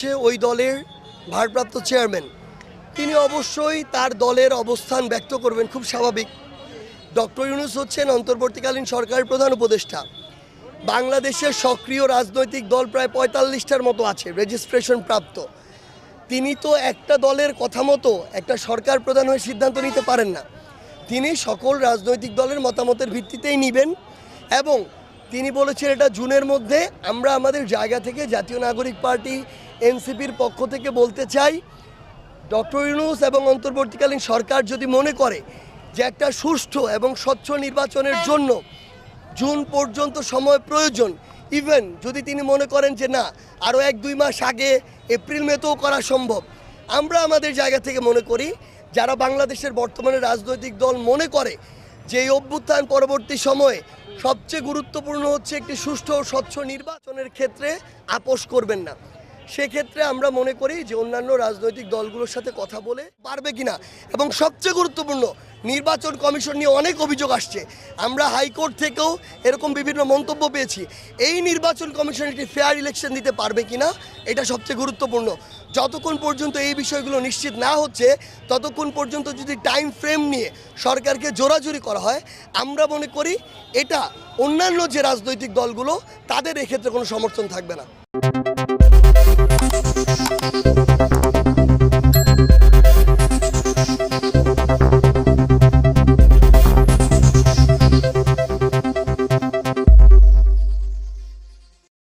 সে ওই দলের ভারপ্রাপ্ত চেয়ারম্যান। তিনি অবশ্যই তার দলের অবস্থান ব্যক্ত করবেন, খুব স্বাভাবিক। ডক্টর ইউনুস হচ্ছেন অন্তর্বর্তীকালীন সরকারের প্রধান উপদেষ্টা। বাংলাদেশের সক্রিয় রাজনৈতিক দল প্রায় পঁয়তাল্লিশটার মতো আছে, রেজিস্ট্রেশন প্রাপ্ত। তিনি তো একটা দলের কথা মতো একটা সরকার প্রধান হয়ে সিদ্ধান্ত নিতে পারেন না। তিনি সকল রাজনৈতিক দলের মতামতের ভিত্তিতেই নেবেন এবং তিনি বলেছেন এটা জুনের মধ্যে আমরা আমাদের জায়গা থেকে জাতীয় নাগরিক পার্টি এনসিপির পক্ষ থেকে বলতে চাই ডক্টর ইউনুস এবং অন্তর্বর্তীকালীন সরকার যদি মনে করে যে একটা সুষ্ঠু এবং স্বচ্ছ নির্বাচনের জন্য জুন পর্যন্ত সময় প্রয়োজন ইভেন যদি তিনি মনে করেন যে না আরও এক দুই মাস আগে এপ্রিল মেতেও করা সম্ভব আমরা আমাদের জায়গা থেকে মনে করি যারা বাংলাদেশের বর্তমানে রাজনৈতিক দল মনে করে যে এই অভ্যুত্থান পরবর্তী সময়ে সবচেয়ে গুরুত্বপূর্ণ হচ্ছে একটি সুষ্ঠু ও স্বচ্ছ নির্বাচনের ক্ষেত্রে আপোষ করবেন না। সেক্ষেত্রে আমরা মনে করি যে অন্যান্য রাজনৈতিক দলগুলোর সাথে কথা বলে পারবে কিনা। এবং সবচেয়ে গুরুত্বপূর্ণ, নির্বাচন কমিশন নিয়ে অনেক অভিযোগ আসছে। আমরা হাইকোর্ট থেকেও এরকম বিভিন্ন মন্তব্য পেয়েছি। এই নির্বাচন কমিশন একটি ফেয়ার ইলেকশন দিতে পারবে কিনা, এটা সবচেয়ে গুরুত্বপূর্ণ। যতক্ষণ পর্যন্ত এই বিষয়গুলো নিশ্চিত না হচ্ছে, ততক্ষণ পর্যন্ত যদি টাইম ফ্রেম নিয়ে সরকারকে জোরাজুরি করা হয়, আমরা মনে করি এটা অন্যান্য যে রাজনৈতিক দলগুলো, তাদের এক্ষেত্রে কোনো সমর্থন থাকবে না।